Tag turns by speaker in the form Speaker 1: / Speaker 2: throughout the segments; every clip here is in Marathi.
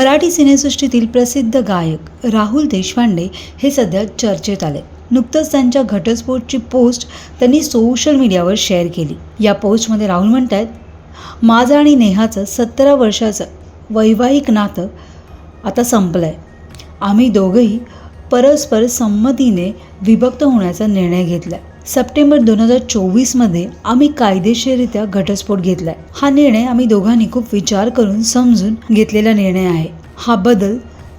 Speaker 1: मराठी सिनेसृष्टीतील प्रसिद्ध गायक राहुल देशपांडे हे सध्या चर्चेत आले. नुकतंच त्यांच्या घटस्फोटची पोस्ट त्यांनी सोशल मीडियावर शेअर केली. या पोस्टमध्ये राहुल म्हणत आहेत माझं आणि नेहाचं सतरा वर्षाचं वैवाहिक नातं आता संपलं आहे आम्ही दोघंही परस्पर संमतीने विभक्त होण्याचा निर्णय घेतला सप्टेंबर दोन हजार चोवीसमध्ये आम्ही कायदेशीररित्या घटस्फोट घेतलाय. हा निर्णय आम्ही दोघांनी खूप विचार करून समजून घेतलेला निर्णय आहे. हा बदल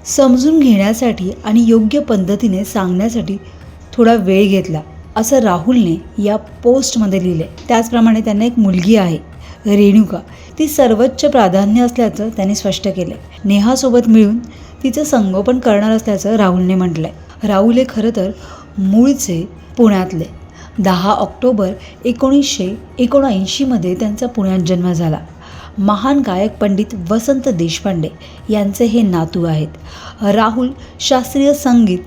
Speaker 1: समजून घेण्यासाठी आणि योग्य पद्धतीने सांगण्यासाठी थोडा वेळ घेतला असं राहुलने या पोस्टमध्ये लिहिले त्याचप्रमाणे त्यांना एक मुलगी आहे रेणुका. ती सर्वोच्च प्राधान्य असल्याचं त्यांनी स्पष्ट केलं नेहासोबत मिळून तिचं संगोपन करणार असल्याचं राहुलने म्हटलं आहे राहुल हे खरं तर मूळचे पुण्यातले. दहा ऑक्टोबर एकोणीसशे एकोणऐंशीमध्ये त्यांचा पुण्यात जन्म झाला. महान गायक पंडित वसंत देशपांडे यांचे हे नातू आहेत. राहुल शास्त्रीय संगीत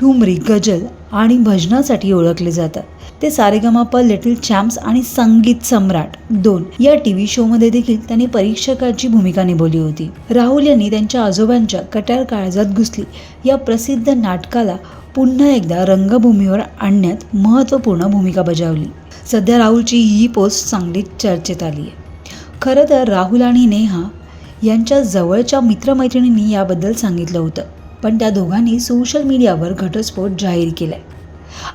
Speaker 1: ठुमरी गजल आणि भजनासाठी ओळखले जातात. ते सारेगमाप लिटिल चॅम्प्स आणि संगीत सम्राट दोन या टी व्ही शोमध्ये देखील त्यांनी परीक्षकाची भूमिका निभवली होती. राहुल यांनी त्यांच्या आजोबांच्या कट्यार काळजात घुसली. या प्रसिद्ध नाटकाला पुन्हा एकदा रंगभूमीवर आणण्यात महत्त्वपूर्ण भूमिका बजावली. सध्या राहुलची ही पोस्ट चांगली चर्चेत आली आहे. खरं तर राहुल आणि नेहा यांच्या जवळच्या मित्रमैत्रिणींनी याबद्दल सांगितलं होतं पण त्या दोघांनी सोशल मीडियावर घटस्फोट जाहीर केलाय.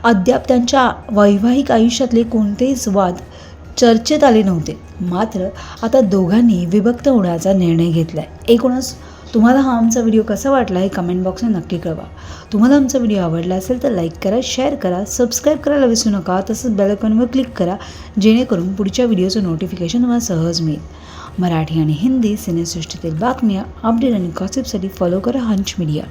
Speaker 1: अद्याप त्यांच्या वैवाहिक आयुष्यातले कोणतेच वाद चर्चेत आले नव्हते मात्र आता दोघांनी विभक्त होण्याचा निर्णय घेतलाय. एकूणच तुम्हाला हा आमचा व्हिडिओ कसा वाटला हे कमेंट बॉक्समध्ये नक्की कळवा. तुम्हाला आमचा व्हिडिओ आवडला असेल तर लाईक करा शेअर करा सबस्क्राईब करायला विसरू नका. तसंच बेलकॉनवर क्लिक करा जेणेकरून पुढच्या व्हिडिओचं नोटिफिकेशन तुम्हाला सहज मिळेल. मराठी आणि हिंदी सिनेसृष्टीतील बातम्या अपडेट आणि गॉसिपसाठी फॉलो करा हंच मीडिया